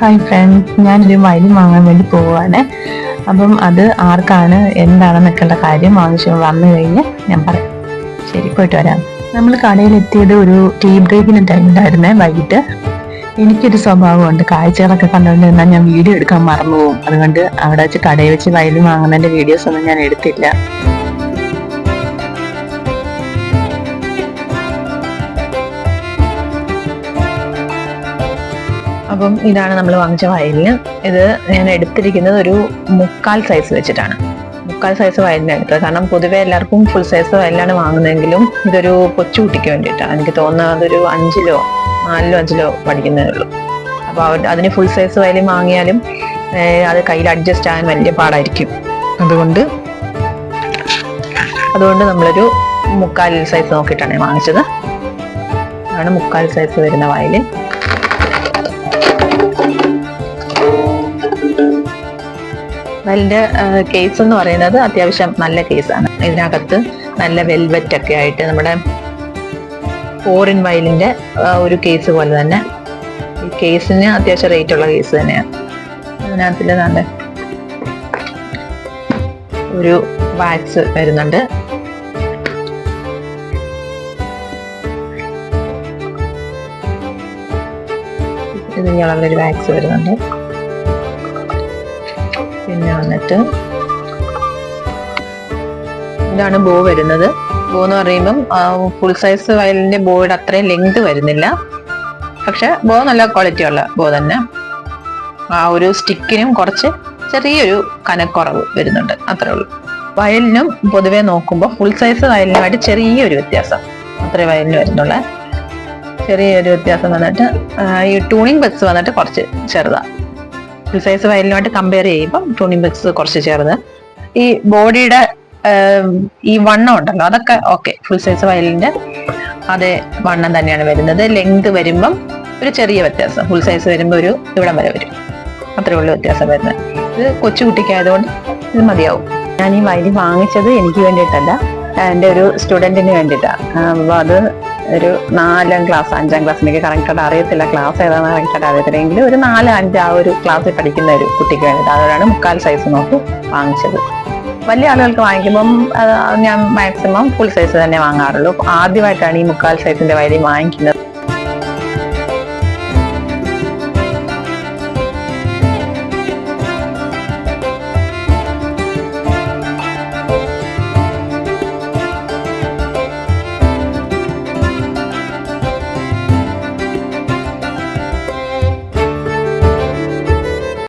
Hi friends ഞാനൊരു violin വാങ്ങാൻ വേണ്ടി പോവുകയാണ് അപ്പം അത് ആർക്കാണ് എന്താണെന്നൊക്കെയുള്ള കാര്യം ആവശ്യം വന്നു കഴിഞ്ഞ് ഞാൻ പറയാം. ശരി പോയിട്ട് വരാം. നമ്മൾ കടയിൽ എത്തിയത് ഒരു ടീ ബ്രേക്കിന് ടൈമിലായിരുന്നേ വൈകിട്ട്. എനിക്കൊരു സ്വഭാവമുണ്ട്. കാഴ്ചകളൊക്കെ കണ്ടുകൊണ്ടിരുന്നാൽ ഞാൻ വീഡിയോ എടുക്കാൻ മറന്നു പോകും. അതുകൊണ്ട് അവിടെ വെച്ച് കടയിൽ വെച്ച് വയലിൻ വാങ്ങുന്നതിന്റെ വീഡിയോസ് ഒന്നും ഞാൻ എടുത്തില്ല. അപ്പം ഇതാണ് നമ്മൾ വാങ്ങിച്ച വയലിന്. ഇത് ഞാൻ എടുത്തിരിക്കുന്നത് ഒരു മുക്കാൽ സൈസ് വെച്ചിട്ടാണ്. മുക്കാൽ സൈസ് വയലിന് എടുത്തത് കാരണം പൊതുവെ എല്ലാവർക്കും ഫുൾ സൈസ് വയലിനാണ് വാങ്ങുന്നതെങ്കിലും ഇതൊരു കൊച്ചുകുട്ടിക്ക് വേണ്ടിയിട്ടാണ് എനിക്ക് തോന്നുന്നത് അതൊരു അഞ്ചിലോ നാലിലോ അഞ്ചിലോ പഠിക്കുന്നതേ ഉള്ളൂ. അപ്പോൾ അവർ അതിന് ഫുൾ സൈസ് വയലിൻ വാങ്ങിയാലും അത് കയ്യിൽ അഡ്ജസ്റ്റ് ആകാൻ വലിയ പാടായിരിക്കും. അതുകൊണ്ട് അതുകൊണ്ട് നമ്മളൊരു മുക്കാൽ സൈസ് നോക്കിയിട്ടാണ് വാങ്ങിച്ചത്. ആണ് മുക്കാൽ സൈസ് വരുന്ന വയലിൻ. അതിന്റെ കേസ് എന്ന് പറയുന്നത് അത്യാവശ്യം നല്ല കേസാണ് ഇതിനകത്ത് നല്ല വെൽവെറ്റ് ഒക്കെ ആയിട്ട് നമ്മുടെ ഫോറിൻ വയലിന്റെ ഒരു കേസ് പോലെ തന്നെ. ഈ കേസിന് അത്യാവശ്യം റേറ്റ് ഉള്ള കേസ് തന്നെയാണ് അതിനകത്തിൽ നല്ല ഒരു വാക്സ് വരുന്നുണ്ട്. ഇതിനുള്ള ഒരു വാക്സ് വരുന്നുണ്ട്. പിന്നെ വന്നിട്ട് ഇതാണ് ബോ വരുന്നത്. ബോ എന്ന് പറയുമ്പം ഫുൾ സൈസ് വയലിന്റെ ബോയുടെ അത്രയും ലെങ്ത് വരുന്നില്ല. പക്ഷെ ബോ നല്ല ക്വാളിറ്റി ഉള്ള ബോ തന്നെ. ആ ഒരു സ്റ്റിക്കിനും കുറച്ച് ചെറിയൊരു കനക്കുറവ് വരുന്നുണ്ട്. അത്രേ ഉള്ളൂ. വയലിനും പൊതുവെ നോക്കുമ്പോൾ ഫുൾ സൈസ് വയലിനുമായിട്ട് ചെറിയൊരു വ്യത്യാസം. അത്രേ വയലിന് വരുന്നുള്ള. ചെറിയൊരു വ്യത്യാസം വന്നിട്ട് ഈ ടൂണിങ് ബക്സ് വന്നിട്ട് കുറച്ച് ചെറുതാണ് ഫുൾ സൈസ് വയലിനുമായിട്ട് കമ്പയർ ചെയ്യുമ്പോൾ ടൂണിംഗ് ബക്സ് കുറച്ച് ചേർന്ന്. ഈ ബോഡിയുടെ ഈ വണ്ണം ഉണ്ടല്ലോ അതൊക്കെ ഓക്കെ ഫുൾ സൈസ് വയലിന്റെ അതേ വണ്ണം തന്നെയാണ് വരുന്നത്. ലെങ്ത് വരുമ്പം ഒരു ചെറിയ വ്യത്യാസം. ഫുൾ സൈസ് വരുമ്പോൾ ഒരു ഇവിടം വരെ വരും. അത്രേ ഉള്ളൂ വ്യത്യാസം വരുന്നത്. ഇത് കൊച്ചുകുട്ടിക്കായതുകൊണ്ട് ഇത് മതിയാവും. ഞാൻ ഈ വയലിൻ വാങ്ങിച്ചത് എനിക്ക് വേണ്ടിയിട്ടല്ല. എന്റെ ഒരു സ്റ്റുഡന്റിന് വേണ്ടിയിട്ടാണ് അപ്പോൾ അത് ഒരു നാലാം ക്ലാസ് അഞ്ചാം ക്ലാസ് എനിക്ക് കറക്റ്റായിട്ട് അറിയത്തില്ല. ക്ലാസ് ഏതാണെന്ന് കറക്റ്റായിട്ട് അറിയത്തില്ല. എങ്കിലും ഒരു നാല് അഞ്ച് ആ ഒരു ക്ലാസ്സിൽ പഠിക്കുന്ന ഒരു കുട്ടിക്ക് വേണ്ടിയിട്ട് അതുകൊണ്ടാണ് മുക്കാൽ സൈസ് നോക്കി വാങ്ങിച്ചത്. വലിയ ആളുകൾക്ക് വാങ്ങിക്കുമ്പം ഞാൻ മാക്സിമം ഫുൾ സൈസ് തന്നെ വാങ്ങാറുള്ളൂ. ആദ്യമായിട്ടാണ് ഈ മുക്കാൽ സൈസിന്റെ വയലിൻ വാങ്ങിക്കുന്നത്.